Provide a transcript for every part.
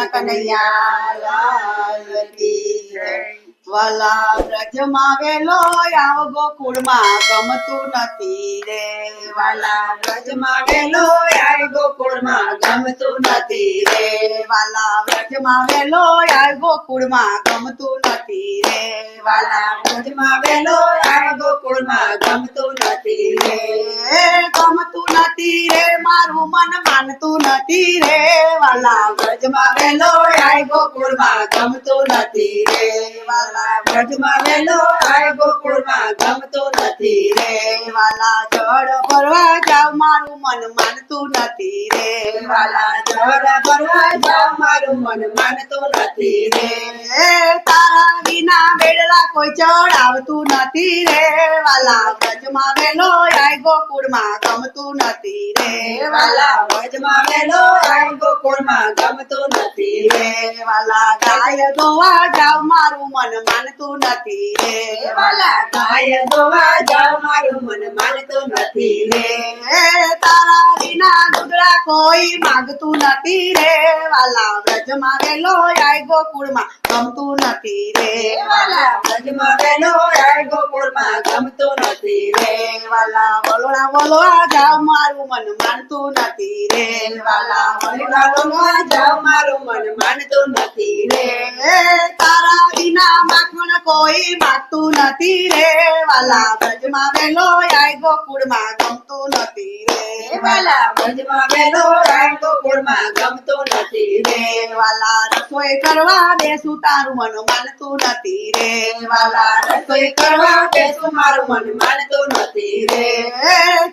કૃષ્ણ કનૈયા. વાલા વ્રજમાં વેલો આવ ગોકુળમાં ગમતું નથી રે વાલા વ્રજમાં વેલો આવ ગોકુળમાં ગમતું નથી રે વાલા વ્રજમાં વેલો આવ ગોકુળમાં ગમતું નથી રે વાલા વ્રજમાં વેલો આવ ગોકુળમાં ગમતું નથી રે ગમતું નથી રે, મારું મન માનતું નથી રે. વાલા વ્રજમાં વેલો આય ગોકુળમાં ગમતું નથી રે. વાલા વ્રજમાં વેલો આય ગોકુળમાં ગમતું નથી રે. વાલા જળ ભરવા જાવ, મારું મન માનતું નથી રે. વાલા જળ ભરવા જાવ, મારું મન માનતું નથી રે. વિના કોઈ ચડાવતું નથી રે, વાલા વજમાં વેલો આય ગોકુળમાં ગમતું નથી રે, વાલા વજમાં વેલો આય ગોકુળમાં ગમતું નથી રે, વાલા ગાય દોવા જાવ મારું મન માનતું નથી રે, વાલા ગાય દોવા જાવ મારું મન માનતું નથી રે. કોઈ માંગતું નથી રે, વાલા વ્રજમાં વેલો આય ગોકુળમાં. ગમતું નથી રે, વાલા વ્રજમાં વેલો આય ગોકુળમાં. ગમતું નથી રે, વાલા વલોડા વલોડા જાવ મારું મન માનતું નથી રે, વાલા વલોડા વલોડા જાવ મારું મન માનતું નથી રે. તારા વિના માખણ કોઈ માગતું નથી રે. વાલા વ્રજમાં વેલો આય ગોકુળમાં ગમતું નથી રે. વાલા વ્રજમાં વેલો આય ગોકુળમાં ગમતું નથી રે. વાલા રસોઈ કરવા દેશું તારું મન માનતું નથી રે. વાલા રસોઈ કરવા દેશું મારું મન માનતું નથી રે.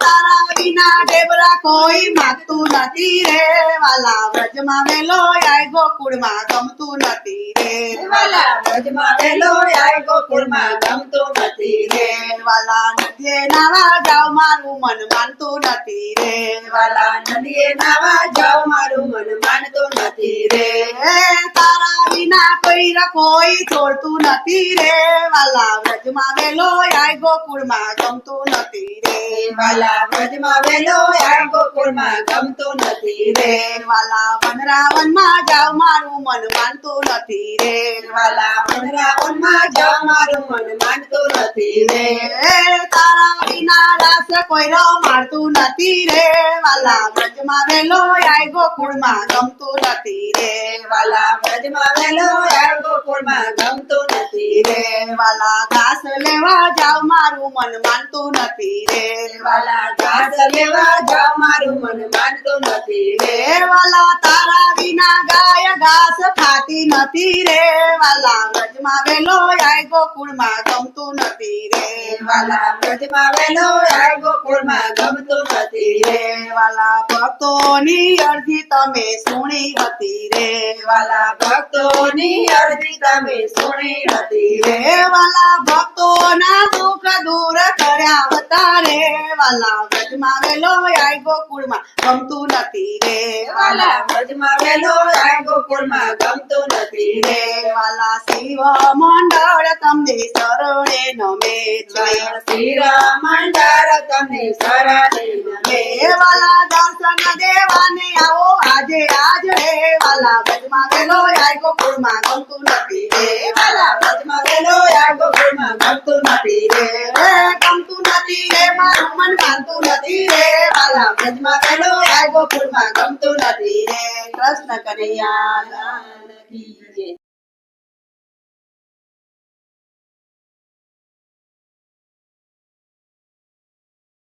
તારા વિના ઢેબરા કોઈ માગતું નથી રે. વાલા વ્રજમાં વેલો આય ગોકુળમાં ગમતું નથી રે. વાલા વ્રજમાં વેલો આય ગોકુળમાં ગમતું નથી રે, વાલા નદીએ નાવા જાવ મારું મન માનતું નથી રે, વાલા નદીએ નાવા જાવ મારું મન માનતું નથી રે. તારા વિના કોઈ કોઈ છોડતું નથી રે, વાલા વ્રજમાં વેલો ગમતું નથી રે. વાલા વ્રજમાં વેલો આય ગોકુળમાં ગમતું નથી રે. વાલા વનરાવનમાં જાવ મારું મન માનતું નથી રે. વાલા વનરાવનમાં જાવ મારું મન માનતું નથી રે. તારા વિના રાસ કોઈ મારતું નથી રે. વાલા વ્રજમાં વેલો આય ગોકુળમાં ગમતું નથી રે. વાલા વ્રજમાં વેલો આય ગોકુળમાં ગમતું નથી રે. વાલા ઘાસ લેવા જાવ, મારું મન માનતું નથી રે. વાલા, ઘાસ લેવા જાવ, મારું મન માનતું નથી રે. વાલા, તારા નથી રે, વાલા વ્રજમાં વેલો આય ગોકુળમાં ગમતું નથી રે, વાલા વ્રજમાં વેલો આય ગોકુળમાં ગમતું નથી રે, વાલા ભક્તોની અરજી તમે સુણી હતી રે, વાલા ભક્તોની અરજી તમે સુણી હતી રે, વાલા ભક્તોના દુઃખ દૂર કર્યા હતા રે, વાલા વ્રજમાં વેલો આય ગોકુળમાં ગમતું નથી રે, વાલા વ્રજમાં વેલો આય ગોકુળમાં ગમતું નથી રે વાલા શિવ મંડળ તમને શરણે નમે છે શિવ મંડળ તમને શરણે નમે વાલા દર્શન દેવાને આવો આજે આજ રે વાલા વ્રજમાં વેલો આય ગોકુળમાં ગમતું નથી રે વાલા વ્રજમાં વેલો આય ગોકુળમાં ગમતું નથી રે રે ગમતું નથી રે મારું મન માનતું નથી રે વાલા વ્રજમાં વેલો આય ગોકુળમાં ગમતું નથી રે કૃષ્ણ કનૈયા.